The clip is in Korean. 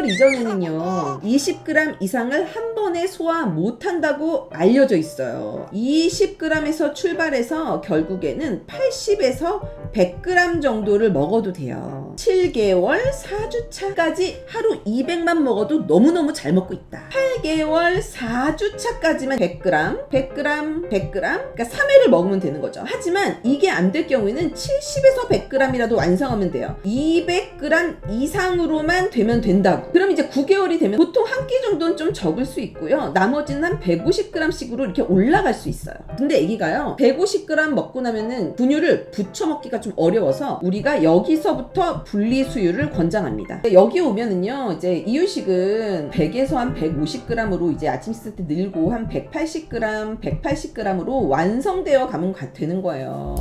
9개월 이전에는요, 20g 이상을 한 번에 소화 못한다고 알려져 있어요. 20g에서 출발해서 결국에는 80에서 100g 정도를 먹어도 돼요. 7개월 4주차까지 하루 200만 먹어도 너무너무 잘 먹고 있다. 8개월 4주차까지만 100g, 100g, 100g, 그러니까 3회를 먹으면 되는 거죠. 하지만 이게 안 될 경우에는 70에서 100g이라도 완성하면 돼요. 200g 이상으로만 되면 된다고. 그럼 이제 9개월이 되면 보통 한 끼 정도는 좀 적을 수 있고요. 나머지는 한 150g씩으로 이렇게 올라갈 수 있어요. 근데 아기가요, 150g 먹고 나면은 분유를 부쳐 먹기가 좀 어려워서 우리가 여기서부터 분리 수유를 권장합니다. 여기 오면은요, 이제 이유식은 100에서 한 150g으로 이제 아침 식사 때 늘고 한 180g, 180g으로 완성되어 가면 가- 되는 거예요.